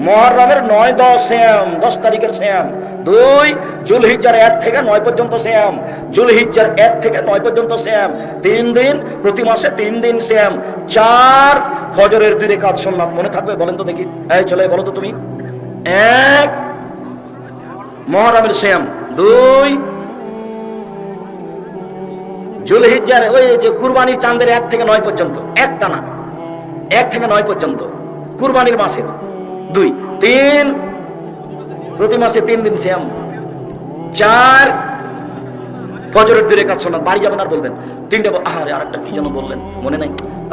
মহরমের নয় দশ শ্যাম, দশ তারিখের শ্যাম। দুই, জুলহিজ্জার এক থেকে নয় পর্যন্ত শ্যাম। জুলহিজ্জার এক থেকে নয় পর্যন্ত শ্যাম। তিন দিন, প্রতি মাসে তিন দিন শ্যাম। চার, ফজরের দুই রেখাত সোমনাথ। মনে থাকবে? বলেন তো দেখি। এই, চলে, বলো তো তুমি। এক, মহরমের শ্যাম। দুই, জুলহিজ্জার ওই যে কুরবানির চাঁদের এক থেকে নয় পর্যন্ত। একটা না। এক থেকে নয় পর্যন্ত। কুরবানির মাসের। দুই, তিন। প্রতি মাসে তিন দিন শ্যাম চার। ফজরের দূরে কাজ শোনা বাড়ি যাবেন আর বলবেন, তিনটে ব- আরে একটা কি যেন বললেন, মনে নাই।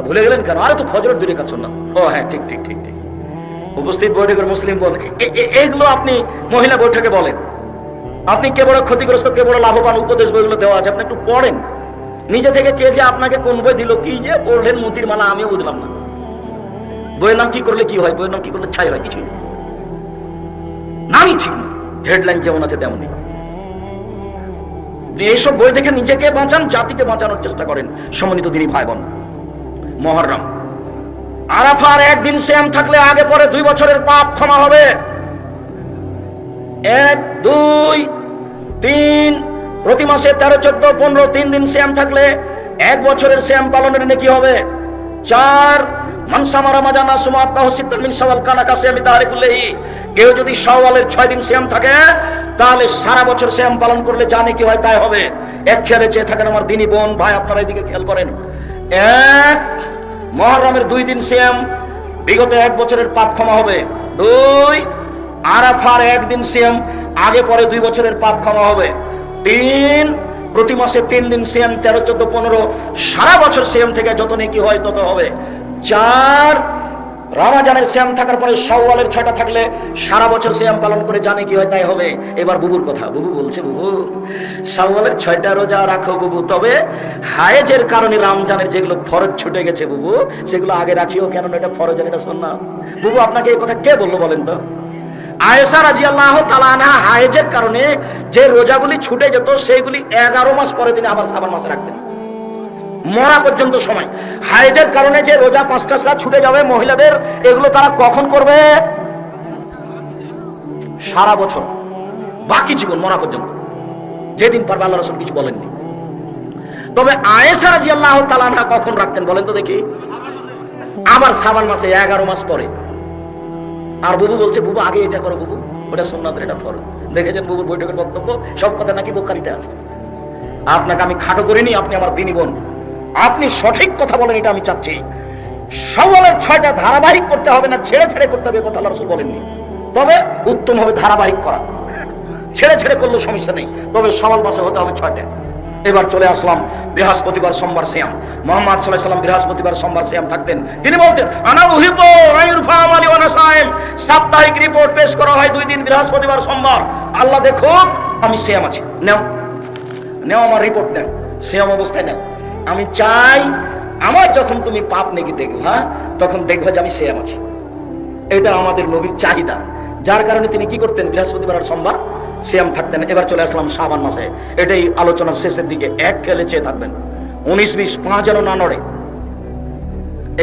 ভুলে গেলেন কেন? আরে তো ফজরের দূরে কাজ শোনা ও হ্যাঁ ঠিক ঠিক ঠিক ঠিক। উপস্থিত বৈঠকের মুসলিম বল এইগুলো আপনি মহিলা বৈঠকে বলেন। আপনি কে বড় ক্ষতিগ্রস্ত, কে বড় লাভবান উপদেশ বইগুলো দেওয়া আছে, আপনি একটু পড়েন। নিজে থেকে কে যে আপনাকে কোন বই দিল, কি যে পড়লেন, মতির মালা, আমিও বুঝলাম না। বইয়ের নাম কি করলে কি হয়? বইয়ের নাম কি করলে ছাই হয়? কিছুই। নামই ঠিক না। হেডলাইন যেমন আছে তেমনই। এইসব বই দেখে নিজেকে বাঁচান, জাতিকে বাঁচানোর চেষ্টা করেন, সম্মানিত দিনী ভাই বোন মহরম। আরাফার একদিন শ্যাম থাকলে আগে পরে দুই বছরের পাপ ক্ষমা হবে। এক, দুই, তিন, প্রতি মাসে তেরো, চোদ্দ, পনেরো, তিন দিন শ্যাম থাকলে এক বছরের শ্যাম পালনের নেকি হবে। চার কানা কেউ যদি দিন থাকে, তাহলে সারা বছর পালন করলে কি হয়, তাই হবে। এক চেয়ে থাকেন আমার দিনী বোন, ভাই, আপনারা এদিকে খেয়াল করেন। এক, মহরমের দুই দিন শ্যাম বিগত এক বছরের পাপ ক্ষমা হবে। দুই, আরাফার একদিন সিএম আগে পরে দুই বছরের পাপ ক্ষমা হবে। তিন, প্রতি মাসে তিন দিন সিএম তেরো, চোদ্দ, পনেরো, সারা বছর সিএম থেকে যত নেকি হয় তত হবে। চার, রমাজানের শ্যাম থাকার পরে সওয়ালের ছয়টা থাকলে সারা বছর শ্যাম পালন করে জানে কি হয়, তাই হবে। এবার বুবুর কথা, বুবু বলছে, বুবু সওয়ালের ছয়টা রোজা রাখো বুবু, তবে হায়েজের কারণে রমজানের যেগুলো ফরজ ছুটে গেছে বুবু, সেগুলো আগে রাখিও কেন এটা ফরজ এটা শোনা বুবু, আপনাকে এই কথা কে বলল বলেন তো? আয়েশা রাজি আল্লাহ তালানা হায়েজের কারণে যে রোজাগুলি ছুটে যেত সেইগুলি এগারো মাস পরে তিনি আবার সাবান মাসে রাখতেন। মরা পর্যন্ত সময়। হায়েজের কারণে যে রোজা পাঁচটা সাত ছুটে যাবে মহিলাদের, এগুলো তারা কখন করবে? সারা বছর। বাকি জীবন মরা পর্যন্ত। যেদিন পারবে আল্লাহ রসুল কিছু বলেননি। তবে আয়েশা রাজি আল্লাহ তালানা কখন রাখতেন বলেন তো দেখি? আবার সাবান মাসে এগারো মাস পরে। আর বুবু বলছে, বুবু, আগে এটা করো বুবু, ওটা সোমনাথের এটা ফরজ। দেখেছেন বুবুর বৈঠকের বক্তব্য? সব কথা নাকি বোখারিতে আছে। আপনাকে আমি খাটো করিনি, আপনি আমার দিনী বোন। আপনি সঠিক কথা বলেন, এটা আমি চাচ্ছি। সওয়ালের ছয়টা ধারাবাহিক করতে হবে না, ছেড়ে ছেড়ে করতে হবে কথা আল্লাহ বলেননি। তবে উত্তম হবে ধারাবাহিক করা। ছেড়ে ছেড়ে করলেও সমস্যা নেই, তবে সওয়াল মাসে হতে হবে ছয়টা। এবার চলে আসলাম, বৃহস্পতিবার সোমবার শ্যাম মোহাম্মদ সাল্লাহ সাল্লাম বৃহস্পতিবার সোমবার শ্যাম থাকতেন তিনি বলতেন সাপ্তাহিক রিপোর্ট পেশ করা হয় দুই দিন, বৃহস্পতিবার, সোমবার। আল্লাহ দেখুক, আমি শ্যাম আছি। নেও। নেও আমার রিপোর্ট নেও শ্যাম অবস্থায় নেও আমি চাই আমার যখন তুমি পাপ নেকি দেখব, তখন দেখব যে আমি শ্যাম আছি। এটা আমাদের নবীর চাহিদা। যার কারণে তিনি কি করতেন? বৃহস্পতিবার আর সোমবার শ্যাম থাকতেন। এবার চলে আসলাম শাবান মাসে। এটাই আলোচনার শেষের দিকে। এক খেলে চেয়ে থাকবেন। উনিশ বিশ পাঁচ যেন না নড়ে।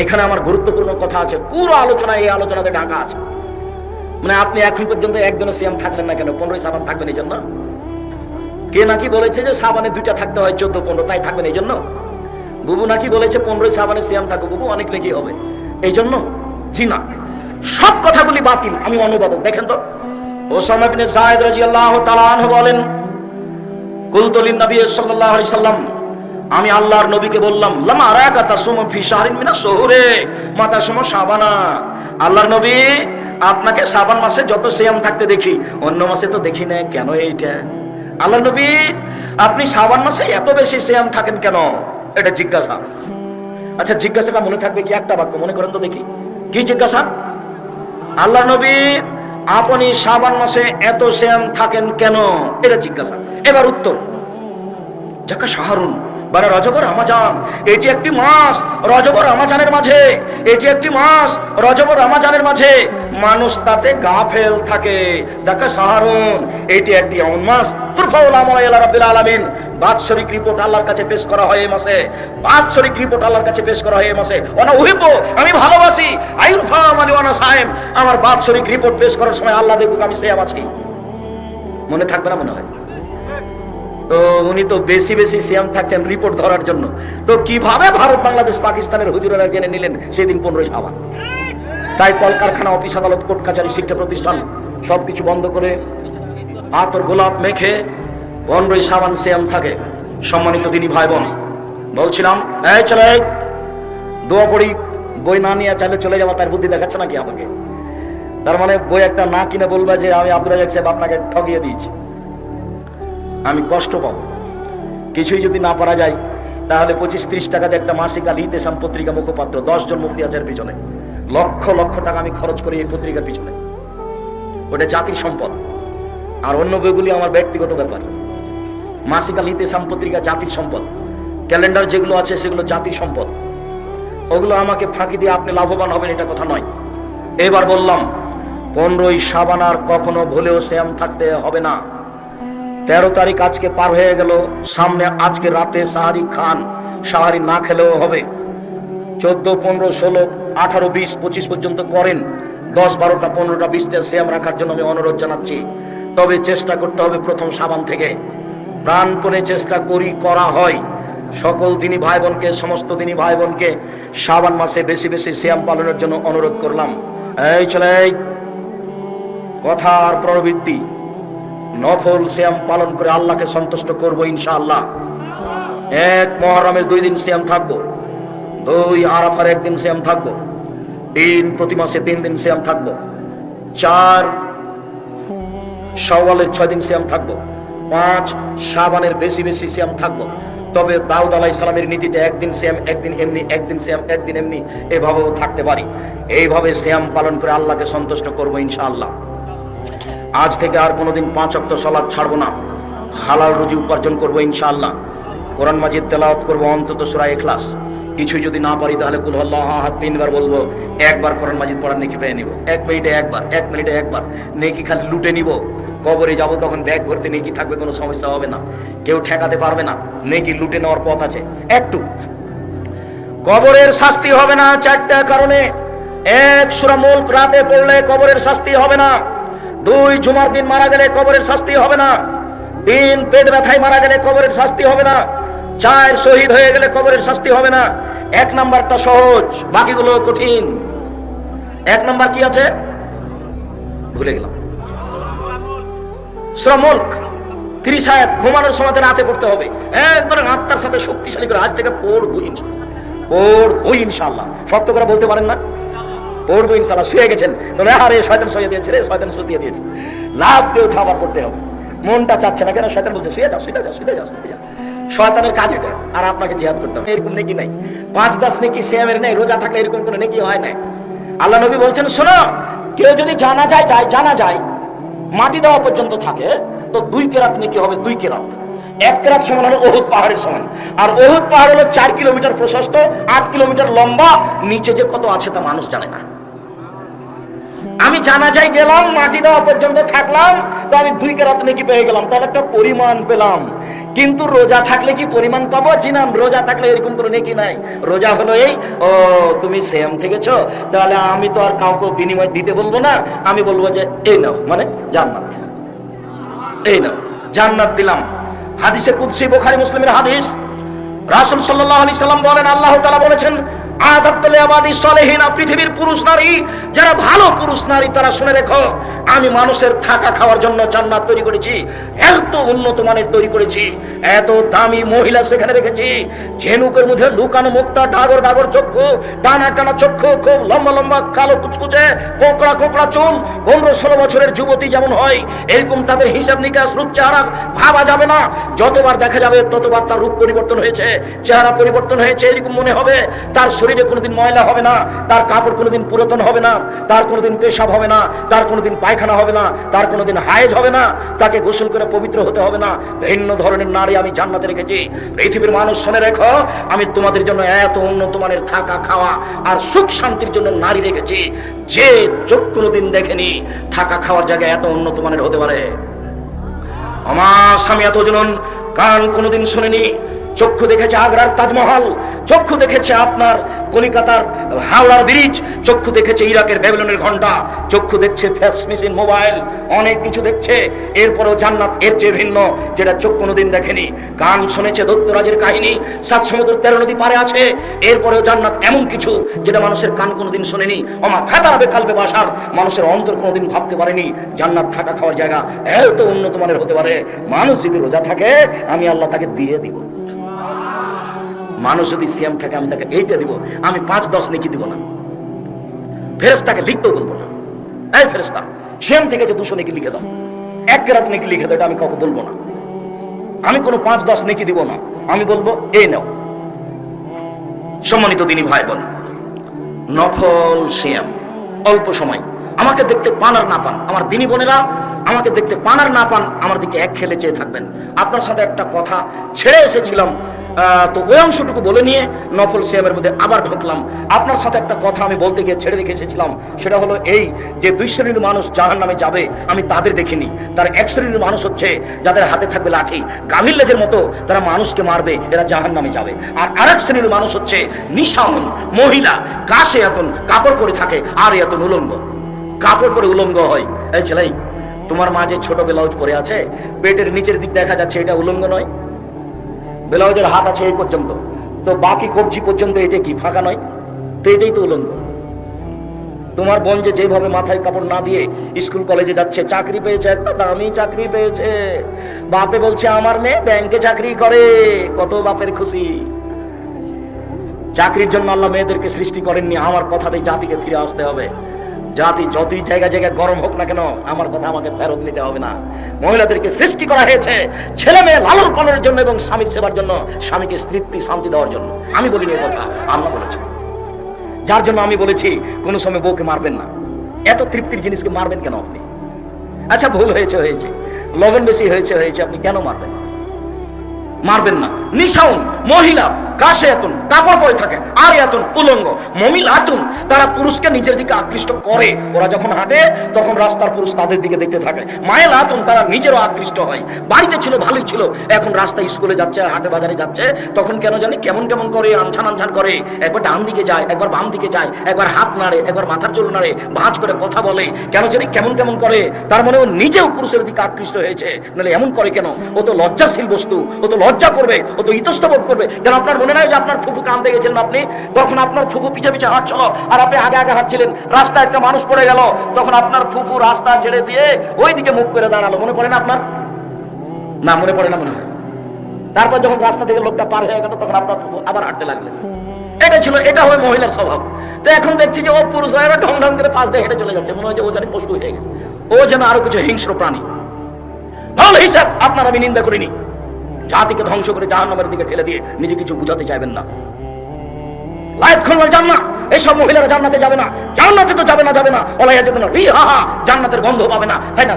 এখানে আমার গুরুত্বপূর্ণ কথা আছে। পুরো আলোচনা এই আলোচনাতে ঢাকা আছে। মানে আপনি এখন পর্যন্ত একজনের শ্যাম থাকলেন না কেন? পনেরোই সাবান থাকবেন এই জন্য? কে নাকি বলেছে যে সাবানে দুইটা থাকতে হয়, চোদ্দ, পনেরো, তাই থাকবেন এই জন্য? বুবু নাকি বলেছে পনেরোই সাবানে শ্যাম থাকো বুবু, অনেক নাকি হবে। এই জন্য জি না। সব কথাগুলি বাতিল। আমি অনুবাদক। দেখেন তো, ওসামা ইবনে জায়েদ রাদিয়াল্লাহু তাআলা আনহু বলেন কুলতুলিন নবী সাল্লাল্লাহু আলাইহি সাল্লাম, আমি আল্লাহর নবীকে বললাম, লামা রাকা তাসুম ফি শাহরিন মিনা শুহুরে। মাতা সম শাবানা। আল্লাহর নবী, আপনাকে শাবান মাসে যত সিয়াম থাকতে দেখি, অন্য মাসে তো দেখি না কেন এইটা? আল্লাহর নবী, আপনি শাবান মাসে এত বেশি সিয়াম থাকেন কেন? এটা জিজ্ঞাসা। আচ্ছা জিজ্ঞাসাটা মনে থাকবে কি একটা বাক্য? মনে করেন তো দেখি। কি জিজ্ঞাসা? আল্লাহ নবী, আপনি সাবান মাসে এত শ্যাম থাকেন কেন? এটা জিজ্ঞাসা। এবার উত্তর। যাকা সাহারুন মানে রজব রামাজান। এটি একটি মাস রজব রামাজানের মাঝে। এটি একটি মাস রজব রামাজানের মাঝে। মানুষ তাতে গাফেল থাকে। যাকা সাহারুন এটি একটি এমন মাস। তুরফাউল আমল রাব্বিল আলামিন। বাৎসরিক রিপোর্ট আল্লাহর কাছে পেশ করা হয় এই মাসে। বাৎসরিক রিপোর্ট আল্লাহর কাছে পেশ করা হয় এই মাসে। ওনা উহিব আমি ভালোবাসি। আয়ুর ফাম আলী ওয়ানা সাহেব আমার বাৎসরিক রিপোর্ট পেশ করার সময় আল্লাহ দেখুক আমি সেম আছি মনে থাকবে না মনে হয়? তো উনি তো বেশি বেশি সিয়াম থাকছেন রিপোর্ট ধরার জন্য। তো কীভাবে ভারত, বাংলাদেশ, পাকিস্তানের হুজুরেরা জেনে নিলেন সেদিন পনেরোই সাবান তাই কলকারখানা, অফিস আদালত, কোর্ট কাছারি শিক্ষা প্রতিষ্ঠান সবকিছু বন্ধ করে আতর গোলাপ মেখে পনেরোই সাবান সিয়াম থাকে। সম্মানিত দিনী ভাই বোন বলছিলাম, এই চলে দোয়া পড়ি, বই না নিয়ে চাইলে চলে যাওয়া তার বুদ্ধি দেখাচ্ছে নাকি আমাকে? তার মানে বই একটা না কিনে বলবে যে আমি আব্দুল রাজাক সাহেব আপনাকে ঠকিয়ে দিয়েছি। আমি কষ্ট পাবো। কিছুই যদি না পারা যায়, তাহলে পঁচিশ ত্রিশ টাকাতে একটা মাসিক আল ইতেসাম পত্রিকা মুখপাত্র, দশ জন মুফতি আচার পিছনে। লক্ষ লক্ষ টাকা আমি খরচ করি এই পত্রিকার পিছনে। ওটা জাতির সম্পদ। আর অন্য বইগুলি আমার ব্যক্তিগত ব্যাপার। মাসিক আল ইতেসাম পত্রিকা জাতির সম্পদ। ক্যালেন্ডার যেগুলো আছে সেগুলো জাতির সম্পদ। ওগুলো আমাকে ফাঁকি দিয়ে আপনি লাভবান হবেন, এটা কথা নয়। এবার বললাম, পনেরোই সাবান আর কখনো ভুলেও শ্যাম থাকতে হবে না। তেরো তারিখ আজকে পার হয়ে গেল, সামনে আজকে রাতে সাহারি খান, সাহারি না খেলেও হবে। চোদ্দ, পনেরো, ষোলো, আঠারো, বিশ, পঁচিশ পর্যন্ত করেন। দশ, বারোটা, পনেরোটা, বিশটা শ্যাম রাখার জন্য আমি অনুরোধ জানাচ্ছি। তবে চেষ্টা করতে হবে প্রথম সাবান থেকে। প্রাণপণে চেষ্টা করি, করা হয়। সকল দিনী ভাই বোনকে সমস্ত দিনী ভাই বোনকে শ্রাবণ মাসে বেশি বেশি শ্যাম পালনের জন্য অনুরোধ করলাম। এই চলে কথার প্রবৃত্তি, নফল শ্যাম পালন করে আল্লাহকে সন্তুষ্ট করব ইনশাআল্লাহ। এক মহরমের দুই দিন শ্যাম থাকব, দুই আরাফার একদিন শ্যাম থাকব, তিন প্রতি মাসে তিন দিন শ্যাম থাকব, চার সওয়ালের ছয় দিন শ্যাম থাকব। পাঁচ সাবানের বেশি বেশি শ্যাম থাকব। তবে দাউদ আলাহ ইসলামের নীতিতে একদিন শ্যাম একদিন এমনি, একদিন শ্যাম একদিন এমনি এভাবেও থাকতে পারি। এইভাবে শ্যাম পালন করে আল্লাহকে সন্তুষ্ট করব ইনশাআল্লাহ। আজ থেকে আর কোনোদিন পাঁচ অক্ত সলাদ ছাড়বো না। হালাল রুজি উপার্জন করব ইনশাআল্লাহ। কোরআন মাজিদ তেলাওয়াত করব অন্তত সুরা এখলাস কিছুই যদি না পারি তাহলে কুল হাত তিনবার বলব, একবার কোরআন মাজিদ পড়ার নেকি পেয়ে নিব। এক মিনিটে একবার, এক মিনিটে একবার। নেকি খালি লুটে নিব। কবরে যাব তখন ব্যাগ ভর্তি নেকি থাকবে, কোনো সমস্যা হবে না। কেউ ঠেকাতে পারবে না, নেকি লুটে নেওয়ার পথ আছে। একটু। কবরের শাস্তি হবে না চারটা কারণে। এক, সুরা মুল্ক রাতে পড়লে কবরের শাস্তি হবে না। দুই, জুমার দিন মারা গেলে কবরের শাস্তি হবে না। তিন, পেট ব্যথায় মারা গেলে কবরের শাস্তি হবে না। চার, শহীদ হয়ে গেলে কবরের শাস্তি হবে না। এক নাম্বারটা সহজ, বাকিগুলো কঠিন। এক নাম্বার কি আছে? ভুলে গেলাম। শ্রমুল্ক তিরিশ আয়াত, ঘুমানোর সময় রাতে পড়তে হবে। একবার আত্মার সাথে শক্তিশালী করে আজ থেকে পড়ব পড়ব ইনশাল্লাহ সত্য করে বলতে পারেন না? পড়ব ইনশাল্লাহ শুয়ে গেছেন। আরে, শয়তান শুয়ে দিয়েছে রে, শয়তান শুয়ে দিয়েছে। লাভ দিয়ে উঠে আবার পড়তে হবে। মনটা চাচ্ছে না কেন? শয়তান বলছে, শুয়ে যাও শুয়ে যাও শুয়ে যাও শুয়ে যাও। শয়তানের কাজ এটা। আর আপনাকে জিহাদ করতে হবে। এরকম নেকি নাই। পাঁচ, দশ নেকি শ্যামের নেই, রোজা থাকলে এরকম কোনো নেকি হয় না আল্লাহ নবী বলছেন, শোনো, কেউ যদি জানা যায় যায় জানা যায় মাটি দেওয়া পর্যন্ত থাকে, তো দুই কেরাত নাকি হবে? দুই কেরাত। এক কেরাত সমান হলো অহুদ পাহাড়ের সমান। আর অহুদ পাহাড় হলো চার কিলোমিটার প্রশস্ত, আট কিলোমিটার লম্বা, নিচে যে কত আছে তা মানুষ জানে না। আমি জানা যাই গেলাম, মাটি দেওয়া পর্যন্ত থাকলাম, তো আমি দুই কেরাত নাকি পেয়ে গেলাম? তাহলে একটা পরিমাণ পেলাম। কিন্তু রোজা থাকলে কি পরিমাণ পাবো? চিনাম রোজা থাকলে এরকম কোনো নেকি নাই। রোজা হলো এই, ও, তুমি সেম থেকেছ, তাহলে আমি তো আর কাউকে বিনিময় দিতে বলব না, আমি বলব যে, এই নাও মানে জান্নাত। এই নাও, জান্নাত দিলাম। হাদিসে কুদসি, বোখারি, মুসলিমের হাদিস। রাসুল সাল্লাল্লাহু আলাইহি সাল্লাম বলেন, আল্লাহ তালা বলেছেন পৃথিবীর পুরুষ নারী, যারা ভালো পুরুষ নারী, তারা শুনে রেখো, আমি মানুষের থাকা খাওয়ার জন্য জান্নাত তৈরি করেছি, এত উন্নত মানের তৈরি করেছি, এত দামি মহিলা সেখানে রেখেছি, ঝেনুকের মধ্যে লুকানো মুক্তা, ডাগর ডাগর চক্ষু টানা চক্ষু, খুব লম্বা লম্বা কালো কুচকুচে, কোকড়া কোকড়া চুল, পনেরো ষোলো বছরের যুবতী যেমন হয়, এরকম তাদের হিসাব নিকাশ, রূপ চেহারা ভাবা যাবে না, যতবার দেখা যাবে ততবার তার রূপ পরিবর্তন হয়েছে, চেহারা পরিবর্তন হয়েছে, এরকম মনে হবে, তার শরীরে কোনোদিন ময়লা হবে না, তার কাপড় কোনোদিন পুরাতন হবে না, তার কোনোদিন পেশাব হবে না, তার কোনোদিন পায়খানা হবে না, তার কোনোদিন হায়েজ হবে না, তাকে গোসল করে পবিত্র হতে হবে না। ভিন্ন ধরনের নারী আমি জান্নাতে রেখেছি। পৃথিবীর মানুষ শুনে রেখো, আমি তোমাদের জন্য এত উন্নত মানের থাকা, খাওয়া আর সুখ শান্তির জন্য নারী রেখেছি। যে চোখ কোনোদিন দেখেনি, থাকা, খাওয়ার জায়গায় এত উন্নত মানের হতে পারে। আমার স্বামী এত কান কোনোদিন শোনেনি চক্ষু দেখেছে আগ্রার তাজমহল, চক্ষু দেখেছে আপনার কলিকাতার হাওড়ার ব্রিজ, চক্ষু দেখেছে ইরাকের ব্যাবিলনের ঘণ্টা চক্ষু দেখছে ফ্যাস মেশিন মোবাইল, অনেক কিছু দেখছে। এরপরও জান্নাত এর চেয়ে ভিন্ন, যেটা চোখ কোনোদিন দেখেনি। কান শুনেছে দত্তরাজের কাহিনী, সাত সমুদ্র তেরো নদী পারে আছে। এরপরেও জান্নাত এমন কিছু, যেটা মানুষের কান কোনোদিন শোনেনি। অমা খাতারাবে কালবে বাসার, মানুষের অন্তর কোনোদিন ভাবতে পারেনি। জান্নাত থাকা খাওয়ার জায়গা, এত উন্নত মানের হতে পারে। মানুষ যদি রোজা থাকে, আমি আল্লাহ তাকে দিয়ে দিব। মানুষ যদি সিএম থাকে আমি তাকে এইটা দিব, আমি পাঁচ দশ নেকি দিব না। ফেরেস্তাকে লিখতেও বলব না। এই ফেরেস্তা সিএম থেকে যে দুশো নেকি লিখে দাও। এক রাত নেকি লিখে দাও, এটা আমি কাউকে বলব না। আমি কোনো পাঁচ দশ নেকি দিব না। আমি বলব, এই নাও। সম্মানিত তিনি ভাই বোন নফল সিএম অল্প সময়। আমাকে দেখতে পান আর না পান। আমার দিনী বোনেরা, আমাকে দেখতে পান আর না পান, আমার দিকে এক খেলে চেয়ে থাকবেন। আপনার সাথে একটা কথা ছেড়ে এসেছিলাম। তো ওই অংশটুকু বলে নিয়ে নফল সিএমের মধ্যে আবার ঢুকলাম। আপনার সাথে একটা কথা আমি বলতে গিয়ে ছেড়ে রেখে এসেছিলাম। সেটা হলো এই যে দুই শ্রেণির মানুষ জাহান নামে যাবে, আমি তাদের দেখিনি। তার এক শ্রেণির মানুষ হচ্ছে যাদের হাতে থাকবে লাঠি। গাভীর লেজের মতো তারা মানুষকে মারবে, এরা জাহান নামে যাবে। আর আরেক শ্রেণির মানুষ হচ্ছে নিশাহন মহিলা কাশে এতন কাপড় পরে থাকে আর এতন উলঙ্গ। কাপড় পরে উলঙ্গ হয়। এই ছেলেই, তোমার মাঝে ছোট ব্লাউজ পরে আছে, পেটের নিচের দিক দেখা যাচ্ছে, এটা উলঙ্গ নয়। ব্লাউজের হাত আছে এই পর্যন্ত। তো বাকি কবজি পর্যন্ত এটা কি ফাঁকা নয়? তো এটাই তো উলঙ্গ। তোমার বোন যে যেভাবে মাথায় কাপড় না দিয়ে স্কুল কলেজে যাচ্ছে, চাকরি পেয়েছে একটা দামি চাকরি পেয়েছে। বাপে বলছে, আমার মেয়ে ব্যাংকে চাকরি করে, কত বাপের খুশি। চাকরির জন্য আল্লাহ মেয়েদেরকে সৃষ্টি করেননি, আমার কথাতেই জাতিকে ফিরে আসতে হবে। জাতি যতই জায়গা জায়গায় গরম হোক না কেন, আমার কথা আমাকে ফেরত নিতে হবে না। মহিলাদেরকে সৃষ্টি করা হয়েছে ছেলে মেয়ে লালন পালনের জন্য এবং স্বামীর সেবার জন্য, স্বামীকে তৃপ্তি, শান্তি দেওয়ার জন্য। আমি বলিনি এই কথা, আল্লাহ বলেছে যার জন্য আমি বলেছি, কোনো সময় বউকে মারবেন না। এত তৃপ্তির জিনিসকে মারবেন কেন আপনি? আচ্ছা ভুল হয়েছে হয়েছে। লবণ বেশি হয়েছে হয়েছে, আপনি কেন মারবেন মারবেন না। নিশাউন, মহিলা কাশে এতন কাপড় পরে থাকে আর এতন উলঙ্গ মমিল আতুন তারা পুরুষকে নিজের দিকে আকৃষ্ট করে। ওরা যখন হাঁটে, তখন রাস্তার পুরুষ তাদের দিকে দেখতে থাকে। মায়ের আতুন তারা নিজেরও আকৃষ্ট হয়। বাড়িতে ছিল, ভালোই ছিল, এখন রাস্তায় স্কুলে যাচ্ছে, হাটে বাজারে যাচ্ছে, তখন কেন জানি কেমন কেমন করে আনছান আনছান করে। একবার ডান দিকে যায়, একবার বাম দিকে যায়, একবার হাত নাড়ে, একবার মাথার চুল নাড়ে, ভাঁজ করে কথা বলে, কেন জানি কেমন কেমন করে। তার মানে ও নিজেও পুরুষের দিকে আকৃষ্ট হয়েছে। নাহলে এমন করে কেন? ও তো লজ্জাশীল বস্তু, ও তো লজ্জা করবে, ও তো ইতস্তবোধ করবে। কেন আপনার মনে নাই যে আপনার ফুফু কান্দে গেছিলেন আপনি? তখন আপনার ফুফু পিছে পিছে হাঁটছিল আর আপনি আগে আগে হাঁটছিলেন। রাস্তায় একটা মানুষ পড়ে গেল। তখন আপনার ফুফু রাস্তা ছেড়ে দিয়ে ওই দিকে মুখ করে দাঁড়াল। মনে পড়ে না আপনার? না, মনে পড়ে না মনে হয়। তারপর যখন রাস্তা থেকে লোকটা পার হয়ে গেল, তখন আপনার ফুফু আবার হাঁটতে লাগলেন। এটা ছিল, এটা হয় মহিলার স্বভাব। তো এখন দেখছি যে ও পুরুষ হয় ঢং ঢং করে পাশ দিয়ে হেঁটে চলে যাচ্ছে। মনে হচ্ছে ও জানি পশু হয়ে গেছে। ও যেন আরও কিছু হিংস্র প্রাণী। ভালো হিসাব, আপনার আমি নিন্দা করিনি। জাতিকে ধ্বংস করে জাহান্নামের দিকে ঠেলে দিয়ে নিজে কিছু বুঝাতে চাইবেন না। মহিলারা জান্নাতে যাবে না। জান্নাতে তো যাবে না যাবে না। ওলাই যেত না জান্নাতের গন্ধ পাবে না। তাই না?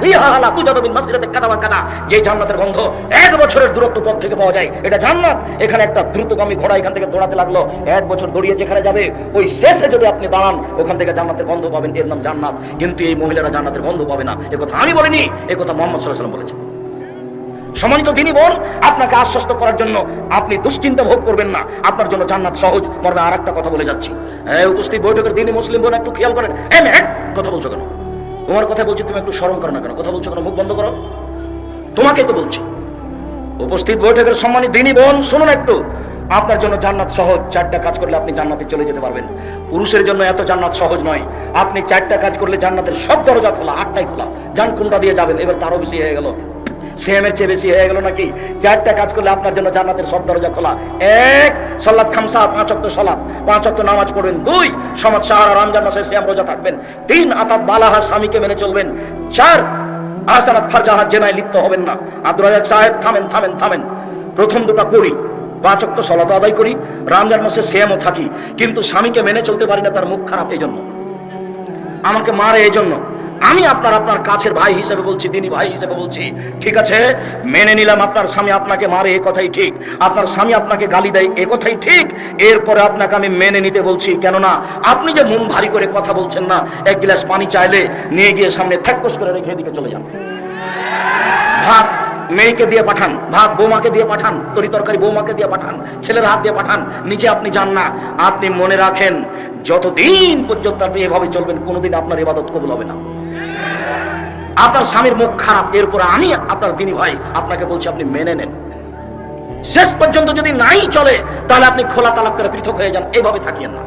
মাসিরাতে কাদা যে জান্নাতের গন্ধ এক বছরের দূরত্ব পথ থেকে পাওয়া যায়, এটা জান্নাত। এখানে একটা দ্রুতগামী ঘোড়া এখান থেকে দৌড়াতে লাগল। এক বছর দৌড়িয়ে যেখানে যাবে, ওই শেষে যদি আপনি দাঁড়ান, ওখান থেকে জান্নাতের গন্ধ পাবেন। এর নাম জান্নাত। কিন্তু এই মহিলারা জান্নাতের গন্ধ পাবে না। এ কথা আমি বলিনি, এ কথা মোহাম্মদ সাল্লাহ সাল্লাম বলেছেন। সম্মানিত দিনী বোন আপনাকে আশ্বস্ত করার জন্য আপনি দুশ্চিন্তা ভোগ করবেন না। আপনার জন্য জান্নাত সহজ। মর্মে আর একটা কথা বলে যাচ্ছি। হ্যাঁ উপস্থিত বৈঠকের দিনই মুসলিম বোন একটু খেয়াল করেন। হ্যাঁ মেয়ে, কথা বলছো কেন? তোমার কথা বলছি তুমি একটু স্মরণ করো না কেন? কথা বলছো কেন? মুখ বন্ধ করো। তোমাকে তো বলছি। উপস্থিত বৈঠকের সম্মানিত দিনী বোন শুনুন একটু। আপনার জন্য জান্নাত সহজ। চারটা কাজ করলে আপনি জান্নাতে চলে যেতে পারবেন। পুরুষের জন্য এত জান্নাত সহজ নয়। আপনি চারটা কাজ করলে জান্নাতের সব দরজা খোলা আটটাই খোলা। যান কোনটা দিয়ে যাবেন। এবার তারও বেশি হয়ে গেল। সেমের চেয়ে বেশি হয়ে গেল নাকি? চারটা কাজ করলে আপনার জন্য জান্নাতের সব দরজা খোলা। এক সলাৎ খামসা, পাঁচ অক্ট সলাদ পাঁচ অক্ট নামাজ পড়বেন। দুই, সমাজ সাহারা রমজান মাসে শ্যাম রোজা থাকবেন। তিন, আতাত বালাহা স্বামীকে মেনে চলবেন। চার আসানাত ফারজাহাত জেনায় লিপ্ত হবেন না। আব্দুল রাজাক সাহেব, থামেন থামেন থামেন। প্রথম দুটো করি, পাঁচ অক্ট সলাত আদায় করি। রমজান মাসে শ্যামও থাকি। কিন্তু স্বামীকে মেনে চলতে পারি না তার মুখ খারাপ এই জন্য আমাকে মারে এই জন্য আমি আপনার আপনার কাছের ভাই হিসেবে বলছি, দিনী ভাই হিসেবে বলছি, ঠিক আছে? মেনে নিলাম আপনার স্বামী আপনাকে মারে, এ কথাই ঠিক। আপনার স্বামী আপনাকে গালি দেয়, এ কথাই ঠিক। এরপরে আপনাকে আমি মেনে নিতে বলছি, কেননা আপনি যে মন ভারী করে কথা বলছেন না, এক গ্লাস পানি চাইলে নিয়ে গিয়ে সামনে থ্যাকস করে রেখে এদিকে চলে যান। ভাত মেয়েকে দিয়ে পাঠান, ভাত বৌমাকে দিয়ে পাঠান, তরি তরকারি বৌমাকে দিয়ে পাঠান, ছেলের হাত দিয়ে পাঠান, নিচে আপনি যান না। আপনি মনে রাখেন, যতদিন পর্যন্ত আপনি এভাবে চলবেন, কোনোদিন আপনার ইবাদত কবুল হবে না। আপনার স্বামীর মুখ খারাপ, এরপর আমি আপনার দিনী ভাই, আপনাকে বলছি আপনি মেনে নেন। শেষ পর্যন্ত যদি নাই চলে, তাহলে আপনি খোলা তালাক করে পৃথক হয়ে যান, এভাবে থাকিয়েন না।